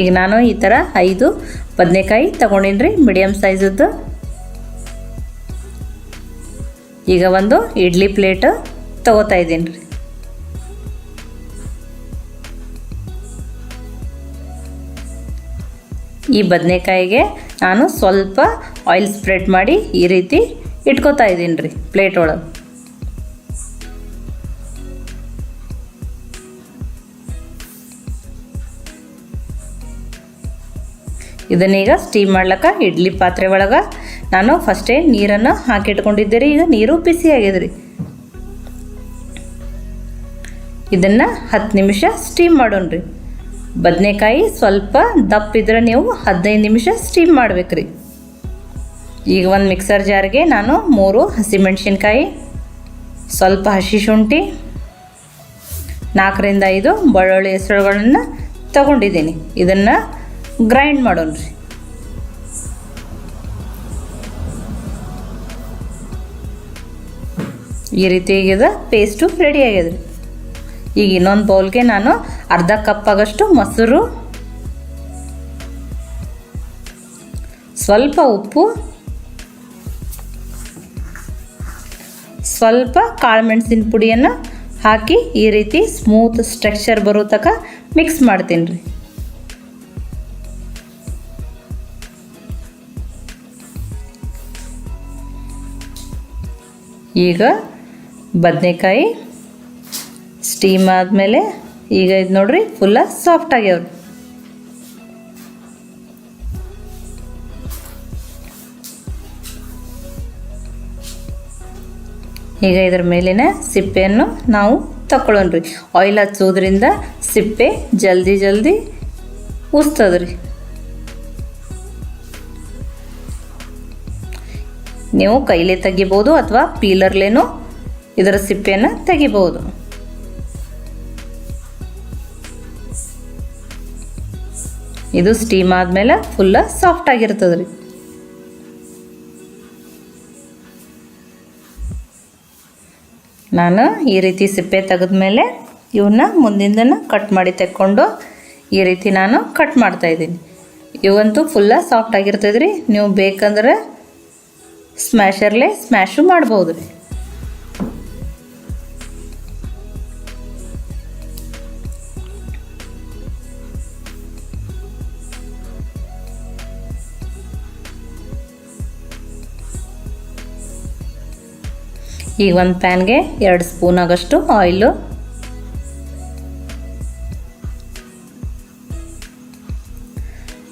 ಈಗ ನಾನು ಈ ಥರ ಐದು ಬದನೆಕಾಯಿ ತೊಗೊಂಡಿನಿ ರೀ ಮೀಡಿಯಮ್ ಸೈಜದ್ದು ಈಗ ಒಂದು ಇಡ್ಲಿ ಪ್ಲೇಟ್ ತಗೋತಾ ಇದ್ದೀನಿ ರೀ ಈ ಬದನೆಕಾಯಿಗೆ ನಾನು ಸ್ವಲ್ಪ ಆಯಿಲ್ ಸ್ಪ್ರೆಡ್ ಮಾಡಿ ಈ ರೀತಿ ಇಟ್ಕೋತಾ ಇದ್ದೀನಿ ರೀ ಪ್ಲೇಟ್ ಒಳಗೆ. ಇದನ್ನೀಗ ಸ್ಟೀಮ್ ಮಾಡ್ಲಕ್ಕ ಇಡ್ಲಿ ಪಾತ್ರೆ ಒಳಗೆ. ನಾನು ಫಸ್ಟೇ ನೀರನ್ನು ಹಾಕಿಟ್ಕೊಂಡಿದ್ದೆ ರೀ ಈಗ ನೀರು ಬಿಸಿ ಆಗಿದ್ರಿ ರೀ ಇದನ್ನು ಹತ್ತು ನಿಮಿಷ ಸ್ಟೀಮ್ ಮಾಡೋಣ ರೀ ಬದನೆಕಾಯಿ ಸ್ವಲ್ಪ ದಪ್ಪ ಇದ್ರೆ ನೀವು ಹದಿನೈದು ನಿಮಿಷ ಸ್ಟೀಮ್ ಮಾಡ್ಬೇಕು ರೀ ಈಗ ಒಂದು ಮಿಕ್ಸರ್ ಜಾರ್ಗೆ ನಾನು ಮೂರು ಹಸಿಮೆಣ್ಸಿನ್ಕಾಯಿ, ಸ್ವಲ್ಪ ಹಸಿ ಶುಂಠಿ, ನಾಲ್ಕರಿಂದ ಐದು ಬೆಳ್ಳುಳ್ಳಿ ಹೆಸರುಗಳನ್ನು ತಗೊಂಡಿದ್ದೀನಿ. ಇದನ್ನು ಗ್ರೈಂಡ್ ಮಾಡೋಣ ರೀ. ಈ ರೀತಿ ಈಗಿದ ಪೇಸ್ಟು ರೆಡಿ ಆಗ್ಯದ ರೀ ಈಗ ಇನ್ನೊಂದು ಬೌಲ್ಗೆ ನಾನು ಅರ್ಧ ಕಪ್ ಆಗಷ್ಟು ಮೊಸರು, ಸ್ವಲ್ಪ ಉಪ್ಪು, ಸ್ವಲ್ಪ ಕಾಳು ಮೆಣಸಿನ ಪುಡಿಯನ್ನು ಹಾಕಿ ಈ ರೀತಿ ಸ್ಮೂತ್ ಸ್ಟ್ರಕ್ಚರ್ ಬರೋ ತನಕ ಮಿಕ್ಸ್ ಮಾಡ್ತೀನಿ ರೀ. ಈಗ ಬದನೆಕಾಯಿ ಸ್ಟೀಮ್ ಆದಮೇಲೆ ಈಗ ಇದು ನೋಡ್ರಿ ಫುಲ್ಲ ಸಾಫ್ಟ್ ಆಗ್ಯಾವ್ರಿ. ಈಗ ಇದ್ರ ಮೇಲಿನ ಸಿಪ್ಪೆಯನ್ನು ನಾವು ತಗೊಳ್ಳೋಣ್ರಿ ಆಯಿಲ್ ಹಚ್ಚೋದ್ರಿಂದ ಸಿಪ್ಪೆ ಜಲ್ದಿ ಜಲ್ದಿ ಉಸ್ತದ್ರಿ. ನೀವು ಕೈಲೇ ತೆಗಿಬೋದು ಅಥವಾ ಪೀಲರ್ಲೇನೂ ಇದರ ಸಿಪ್ಪೆಯನ್ನು ತೆಗಿಬೋದು. ಇದು ಸ್ಟೀಮ್ ಆದಮೇಲೆ ಫುಲ್ಲ ಸಾಫ್ಟ್ ಆಗಿರ್ತದೆ ರೀ. ನಾನು ಈ ರೀತಿ ಸಿಪ್ಪೆ ತೆಗೆದ್ಮೇಲೆ ಇವನ್ನ ಮುಂದಿಂದನ ಕಟ್ ಮಾಡಿ ತೆಕ್ಕೊಂಡು ಈ ರೀತಿ ನಾನು ಕಟ್ ಮಾಡ್ತಾಯಿದ್ದೀನಿ ಇವಂತೂ ಫುಲ್ಲ ಸಾಫ್ಟ್ ಆಗಿರ್ತದೆ ರೀ. ನೀವು ಬೇಕಂದ್ರೆ ಸ್ಮ್ಯಾಶರ್ಲೆ ಸ್ಮ್ಯಾಶು ಮಾಡ್ಬೋದು. ರೀ ಈಗ ಒಂದು ಪ್ಯಾನ್ಗೆ ಎರಡು ಸ್ಪೂನ್ ಆಗಷ್ಟು ಆಯಿಲು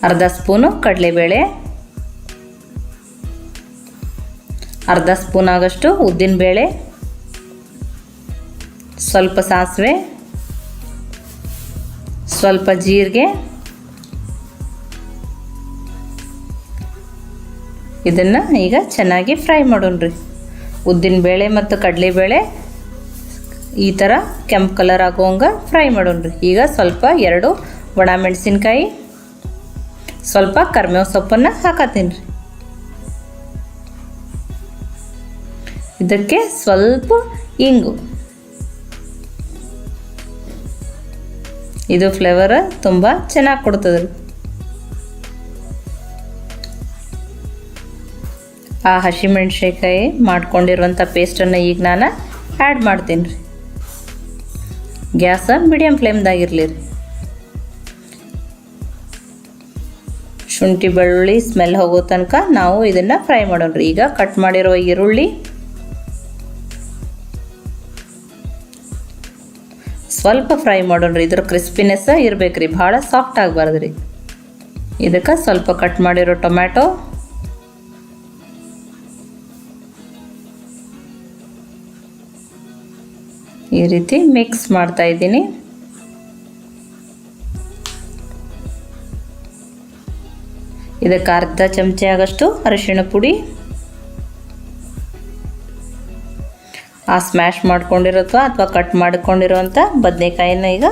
ಅರ್ಧ ಸ್ಪೂನು ಕಡಲೆಬೇಳೆ. ಅರ್ಧ ಸ್ಪೂನ್ ಆಗಷ್ಟು ಉದ್ದಿನಬೇಳೆ ಸ್ವಲ್ಪ ಸಾಸಿವೆ, ಸ್ವಲ್ಪ ಜೀರಿಗೆ, ಇದನ್ನು ಈಗ ಚೆನ್ನಾಗಿ ಫ್ರೈ ಮಾಡೋಣ್ರಿ ಉದ್ದಿನಬೇಳೆ ಮತ್ತು ಕಡಲೆಬೇಳೆ ಈ ಥರ ಕೆಂಪು ಕಲರ್ ಆಗೋಂಗೆ ಫ್ರೈ ಮಾಡೋಣ್ರಿ ಈಗ ಸ್ವಲ್ಪ ಎರಡು ಒಣ ಮೆಣಸಿನ್ಕಾಯಿ, ಸ್ವಲ್ಪ ಕರ್ಮೇವು ಸೊಪ್ಪನ್ನು ಹಾಕತ್ತೀನಿ ರೀ. ಇದಕ್ಕೆ ಸ್ವಲ್ಪ ಇಂಗು. ಇದು ಫ್ಲೇವರ್ ತುಂಬ ಚೆನ್ನಾಗಿ ಕೊಡ್ತದೆ ಆ ಹಸಿಮೆಣ್ಸಿನ್ಕಾಯಿ ಮಾಡ್ಕೊಂಡಿರುವಂಥ ಪೇಸ್ಟನ್ನು ಈಗ ನಾನು ಆ್ಯಡ್ ಮಾಡ್ತೀನಿ ರೀ. ಗ್ಯಾಸ ಮೀಡಿಯಮ್ ಫ್ಲೇಮ್ದಾಗಿರಲಿ ರೀ. ಶುಂಠಿ ಬೆಳ್ಳುಳ್ಳಿ ಸ್ಮೆಲ್ ಹೋಗೋ ತನಕ ನಾವು ಇದನ್ನು ಫ್ರೈ ಮಾಡೋಣ ರೀ. ಈಗ ಕಟ್ ಮಾಡಿರೋ ಈರುಳ್ಳಿ ಸ್ವಲ್ಪ ಫ್ರೈ ಮಾಡೋಣ ರೀ ಇದ್ರ ಕ್ರಿಸ್ಪಿನೆಸ್ ಇರ್ಬೇಕು ರೀ ಭಾಳ ಸಾಫ್ಟ್ ಆಗಬಾರ್ದು ರೀ ಇದಕ್ಕೆ ಸ್ವಲ್ಪ ಕಟ್ ಮಾಡಿರೋ ಟೊಮ್ಯಾಟೊ. ಈ ರೀತಿ ಮಿಕ್ಸ್ ಮಾಡ್ತಾ ಇದ್ದೀನಿ. ಇದಕ್ಕೆ ಅರ್ಧ ಚಮಚ ಆಗಷ್ಟು ಅರಿಶಿಣ ಪುಡಿ. ಆ ಸ್ಮ್ಯಾಶ್ ಮಾಡ್ಕೊಂಡಿರೋದು ಅಥವಾ ಕಟ್ ಮಾಡ್ಕೊಂಡಿರೋಂಥ ಬದನೆಕಾಯಿನ ಈಗ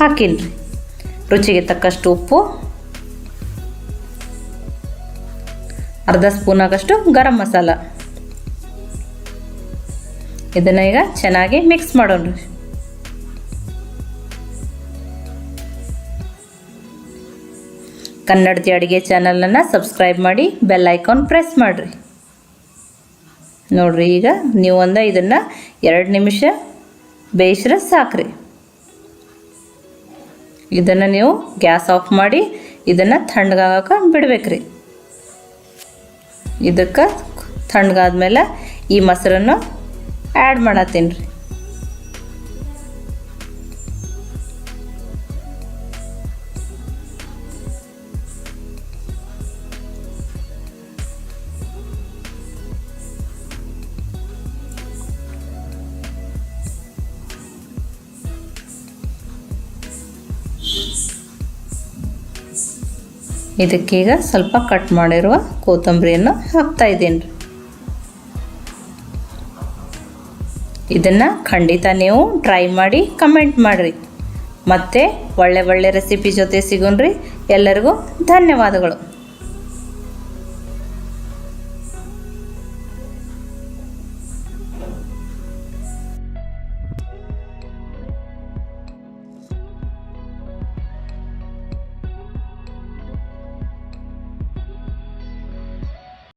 ಹಾಕೀನಿ ರುಚಿಗೆ ತಕ್ಕಷ್ಟು ಉಪ್ಪು, ಅರ್ಧ ಸ್ಪೂನ್ ಆಗಷ್ಟು ಗರಂ ಮಸಾಲ. ಇದನ್ನು ಈಗ ಚೆನ್ನಾಗಿ ಮಿಕ್ಸ್ ಮಾಡೋಣ ಕನ್ನಡತಿ ಅಡುಗೆ ಚಾನಲನ್ನು ಸಬ್ಸ್ಕ್ರೈಬ್ ಮಾಡಿ ಬೆಲ್ ಐಕಾನ್ ಪ್ರೆಸ್ ಮಾಡಿರಿ. ನೋಡಿರಿ ಈಗ ನೀವು ಒಂದು ಇದನ್ನು ಎರಡು ನಿಮಿಷ ಬೇಯಿಸ್ರೆ ಸಾಕ್ರಿ. ಇದನ್ನು ನೀವು ಗ್ಯಾಸ್ ಆಫ್ ಮಾಡಿ ಇದನ್ನು ತಣ್ಣಗಾಗಕ್ಕೆ ಬಿಡ್ಬೇಕ್ರಿ. ಇದಕ್ಕೆ ತಣ್ಣಗಾದ್ಮೇಲೆ ಈ ಮೊಸರನ್ನು ಆ್ಯಡ್ ಮಾಡತ್ತೀನಿ ರೀ ಇದಕ್ಕೀಗ ಸ್ವಲ್ಪ ಕಟ್ ಮಾಡಿರುವ ಕೊತ್ತಂಬರಿಯನ್ನು ಹಾಕ್ತಾ ಇದ್ದೀನಿ. ರೀ ಇದನ್ನು ಖಂಡಿತ ನೀವು ಟ್ರೈ ಮಾಡಿ ಕಮೆಂಟ್ ಮಾಡಿರಿ. ಮತ್ತೆ ಒಳ್ಳೆ ಒಳ್ಳೆ ರೆಸಿಪಿ ಜೊತೆ ಸಿಗೋಣ್ರಿ ಎಲ್ಲರಿಗೂ ಧನ್ಯವಾದಗಳು.